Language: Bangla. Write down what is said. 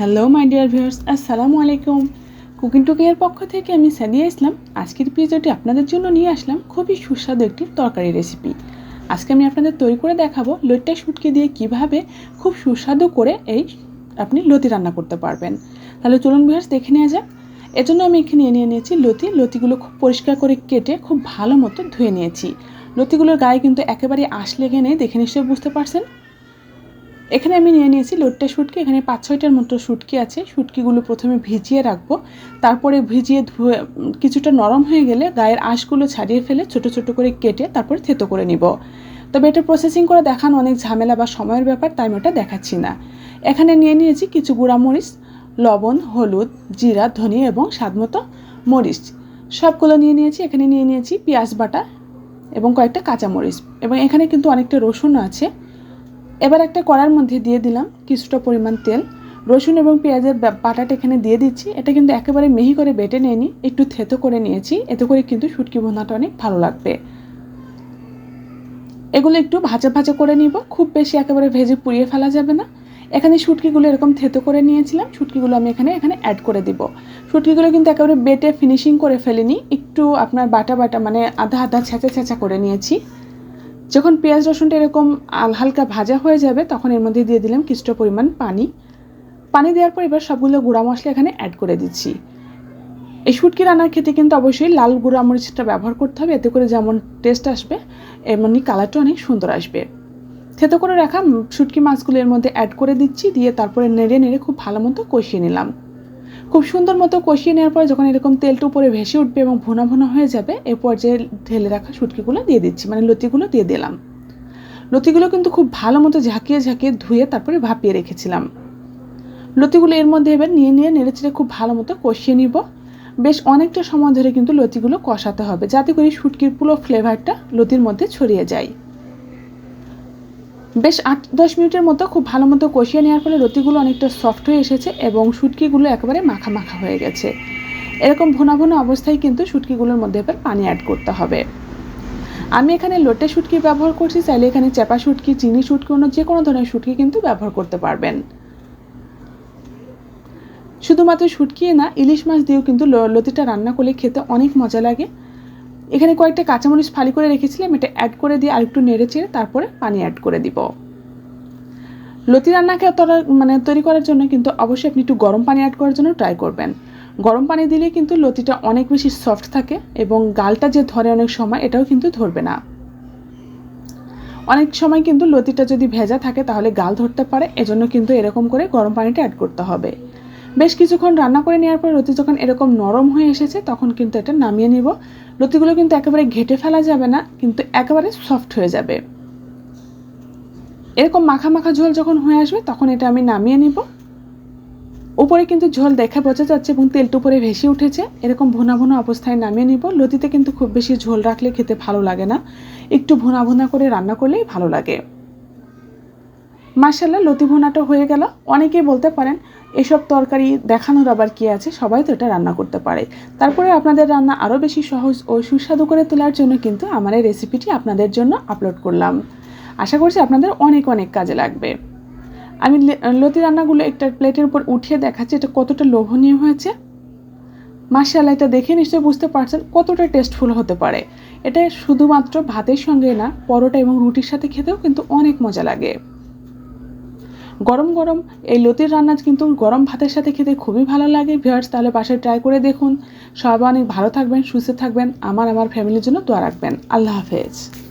হ্যালো মাই ডিয়ার ভিউয়ার্স আসসালামু আলাইকুম কুকিং টুকিংয়ের পক্ষ থেকে আমি সাদিয়া ইসলাম আজকের ভিডিওটি আপনাদের জন্য নিয়ে আসলাম খুবই সুস্বাদু একটি তরকারি রেসিপি আজকে আমি আপনাদের তৈরি করে দেখাবো লইট্টা শুটকি দিয়ে কীভাবে খুব সুস্বাদু করে এই আপনি লতি রান্না করতে পারবেন। তাহলে চলুন ভিউয়ার্স দেখে নেওয়া যাক। এজন্য আমি এখানে নিয়ে নিয়েছি লতি। লতিগুলো খুব পরিষ্কার করে কেটে খুব ভালো মতো ধুয়ে নিয়েছি। লতিগুলোর গায়ে কিন্তু একেবারে আশ লেগে দেখে নিশ্চয়ই বুঝতে পারছেন। এখানে আমি নিয়ে নিয়েছি লোটটা শুটকি, এখানে পাঁচ ছয়টার মতো শুটকি আছে। শুটকিগুলো প্রথমে ভিজিয়ে রাখব। তারপরে ভিজিয়ে ধুয়ে, কিছুটা নরম হয়ে গেলে গায়ের আঁশগুলো ছাড়িয়ে ফেলে ছোট ছোট করে কেটে তারপরে থেতো করে নিব। তবে এটা প্রসেসিং করে দেখানো অনেক ঝামেলা বা সময়ের ব্যাপার, তাই আমি ওটা দেখাচ্ছি না। এখানে নিয়ে নিয়েছি কিছু গুঁড়ামরিচ, লবণ, হলুদ, জিরা, ধনিয়া এবং স্বাদমতো মরিচ। সবগুলো নিয়ে নিয়েছি। এখানে নিয়ে নিয়েছি পেঁয়াজ বাটা এবং কয়েকটা কাঁচামরিচ। এবং এখানে কিন্তু অনেকটা রসুনও আছে। এবার একটা কড়ার মধ্যে দিয়ে দিলাম কিছুটা পরিমাণ তেল, রসুন এবং পেঁয়াজের বাটাটা এখানে দিয়ে দিচ্ছি। এটা কিন্তু একেবারে মিহি করে বেটে নিয়ে একটু থেতো করে নিয়েছি। এতে করে কিন্তু শুটকি ভোনাটা অনেক ভালো লাগবে। এগুলো একটু ভাজা ভাজা করে নিব, খুব বেশি একেবারে ভেজে পুড়িয়ে ফেলা যাবে না। এখানে শুটকিগুলো এরকম থেতো করে নিয়েছিলাম, শুটকিগুলো আমি এখানে এখানে অ্যাড করে দিব। শুটকিগুলো কিন্তু একেবারে বেটে ফিনিশিং করে ফেলিনি, একটু আপনার বাটা বাটা মানে আধা আধা ছেঁচা ছেঁচা করে নিয়েছি। যখন পেঁয়াজ, রসুনটা এরকম হালকা ভাজা হয়ে যাবে, তখন এর মধ্যে দিয়ে দিলাম কিছুটা পরিমাণ পানি। পানি দেওয়ার পর এবার সবগুলো গুঁড়া মশলা এখানে অ্যাড করে দিচ্ছি। এই শুটকি রান্নার ক্ষেত্রে কিন্তু অবশ্যই লাল গুঁড়া মরিচটা ব্যবহার করতে হবে, এতে করে যেমন টেস্ট আসবে এমনই কালারটা অনেক সুন্দর আসবে। থেতো করে রাখা শুটকি মাছগুলো এর মধ্যে অ্যাড করে দিচ্ছি, দিয়ে তারপরে নেড়ে নেড়ে খুব ভালো মতো কষিয়ে নিলাম। খুব সুন্দর মতো কষিয়ে নেওয়ার পর যখন এরকম তেলটা উপরে ভেসে উঠবে এবং ভোনা ভোনা হয়ে যাবে এ পর্যায়ে ঢেলে রাখা শুটকিগুলো দিয়ে দিচ্ছি মানে লতিগুলো দিয়ে দিলাম। লতিগুলো কিন্তু খুব ভালো মতো ঝাঁকিয়ে ঝাঁকিয়ে ধুয়ে তারপরে ভাপিয়ে রেখেছিলাম। লতিগুলো এর মধ্যে এবার নিয়ে নিয়ে নেড়েচেড়ে খুব ভালো মতো কষিয়ে নিব। বেশ অনেকটা সময় ধরে কিন্তু লতিগুলো কষাতে হবে, যাতে করে শুটকির পুরো ফ্লেভারটা লতির মধ্যে ছড়িয়ে যায়। বেশ আট দশ মিনিটের মতো খুব ভালো মতো কষিয়ে নেওয়ার ফলে রুটিগুলো অনেকটা সফট হয়ে এসেছে এবং শুটকিগুলো একেবারে মাখা মাখা হয়ে গেছে। এরকম ভোনা ভোনা অবস্থায় কিন্তু শুটকিগুলোর মধ্যে এবার পানি অ্যাড করতে হবে। আমি এখানে লোটে শুটকি ব্যবহার করছি, চাইলে এখানে চেপা শুটকি, চিনি শুটকি, অন্য যে কোনো ধরনের শুটকি কিন্তু ব্যবহার করতে পারবেন। শুধুমাত্র শুটকি না, ইলিশ মাছ দিয়েও কিন্তু লতিটা রান্না করলে খেতে অনেক মজা লাগে। এখানে কয়েকটা কাঁচামরিচ ফালি করে রেখেছিলাম, এটা অ্যাড করে দিয়ে আরেকটু নেড়ে চেড়ে তারপরে পানি অ্যাড করে দিব। লতি রান্নাকে তরা মানে তৈরি করার জন্য কিন্তু অবশ্যই আপনি একটু গরম পানি অ্যাড করার জন্য ট্রাই করবেন। গরম পানি দিলে কিন্তু লতিটা অনেক বেশি সফট থাকে এবং গালটা যে ধরে অনেক সময় এটাও কিন্তু ধরবে না। অনেক সময় কিন্তু লতিটা যদি ভেজা থাকে তাহলে গাল ধরতে পারে, এজন্য কিন্তু এরকম করে গরম পানিটা অ্যাড করতে হবে। বেশ কিছুক্ষণ রান্না করে নেওয়ার পর লতি যখন এরকম নরম হয়ে এসেছে, তখন কিন্তু এটা নামিয়ে নিব। লতিগুলো কিন্তু একেবারে ঘেটে ফেলা যাবে না, কিন্তু একেবারে সফট হয়ে যাবে। এরকম মাখা মাখা ঝোল যখন হয়ে আসবে, তখন এটা আমি নামিয়ে নিব। উপরে কিন্তু ঝোল দেখা বোঝা যাচ্ছে এবং তেলটা উপরে ভেসে উঠেছে। এরকম ভোনা ভোনা অবস্থায় নামিয়ে নিব। লতিতে কিন্তু খুব বেশি ঝোল রাখলে খেতে ভালো লাগে না। একটু ভোনা ভোনা করে রান্না করলেই ভালো লাগে। মার্শাল্লাহ লতি ভোনাটা হয়ে গেল। অনেকেই বলতে পারেন, এসব তরকারি দেখানোর আবার কী আছে? সবাই তো এটা রান্না করতে পারে। তারপরে আপনাদের রান্না আরও বেশি সহজ ও সুস্বাদু করে তোলার জন্য কিন্তু আমার এই রেসিপিটি আপনাদের জন্য আপলোড করলাম। আশা করছি আপনাদের অনেক অনেক কাজে লাগবে। আমি লতি রান্নাগুলো একটা প্লেটের উপর উঠিয়ে দেখাচ্ছি, এটা কতটা লোভনীয় হয়েছে। মার্শাল্লাহ এটা দেখে নিশ্চয়ই বুঝতে পারছেন কতটা টেস্টফুল হতে পারে। এটা শুধুমাত্র ভাতের সঙ্গে না, পরোটা এবং রুটির সাথে খেতেও কিন্তু অনেক মজা লাগে। গরম গরম, এই লতির রান্না কিন্তু গরম ভাতের সাথে খেতে খুবই ভালো লাগে। ভিউয়ার্স, তাহলে পাশে ট্রাই করে দেখুন। সবাই অনেক ভালো থাকবেন, সুস্থ থাকবেন। আমার আমার ফ্যামিলির জন্য দোয়া রাখবেন। আল্লাহ হাফেজ।